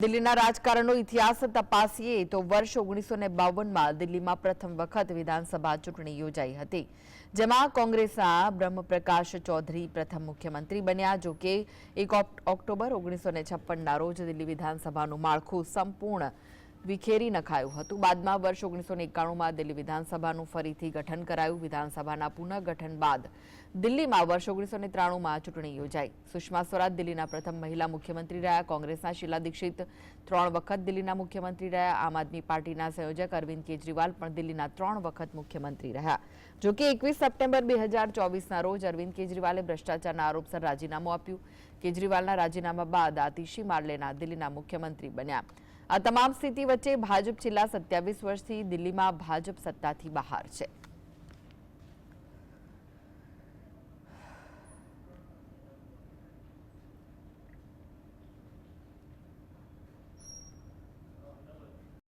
દિલ્હીના રાજકારણનો ઇતિહાસ તપાસીએ તો વર્ષ ઓગણીસો ને બાવનમાં દિલ્હીમાં પ્રથમ વખત વિધાનસભા ચૂંટણી યોજાઈ હતી, જેમાં કોંગ્રેસના બ્રહ્મપ્રકાશ ચૌધરી પ્રથમ મુખ્યમંત્રી બન્યા, જો કે એક ઓક્ટોબર ઓગણીસો ને છપ્પનના રોજ દિલ્હી વિધાનસભાનું માળખું સંપૂર્ણ વિખેરી નખાયું હતું. બાદમાં વર્ષ ઓગણીસો એકાણુંમાં દિલ્હી વિધાનસભાનું ફરીથી ગઠન કરાયું. વિધાનસભાના પુનઃગઠન બાદ દિલ્હીમાં વર્ષ ઓગણીસો ત્રાણુંમાં ચૂંટણી યોજાઈ. સુષ્મા સ્વરાજ દિલ્હીના પ્રથમ મહિલા મુખ્યમંત્રી રહ્યા. કોંગ્રેસના શીલા દીક્ષિત ત્રણ વખત દિલ્હીના મુખ્યમંત્રી રહ્યા. આમ આદમી પાર્ટીના સંયોજક અરવિંદ કેજરીવાલ પણ દિલ્હીના ત્રણ વખત મુખ્યમંત્રી રહ્યા. જોકે એકવીસ સપ્ટેમ્બર બે હજાર ચોવીસના રોજ અરવિંદ કેજરીવાલે ભ્રષ્ટાચારના આરોપસર રાજીનામું આપ્યું. કેજરીવાલના રાજીનામા બાદ આતિશી માર્લેના દિલ્હીના મુખ્યમંત્રી બન્યા. આ તમામ સ્થિતિ વચ્ચે ભાજપ છેલ્લા સત્યાવીસ વર્ષથી દિલ્હીમાં ભાજપ સત્તાથી બહાર છે.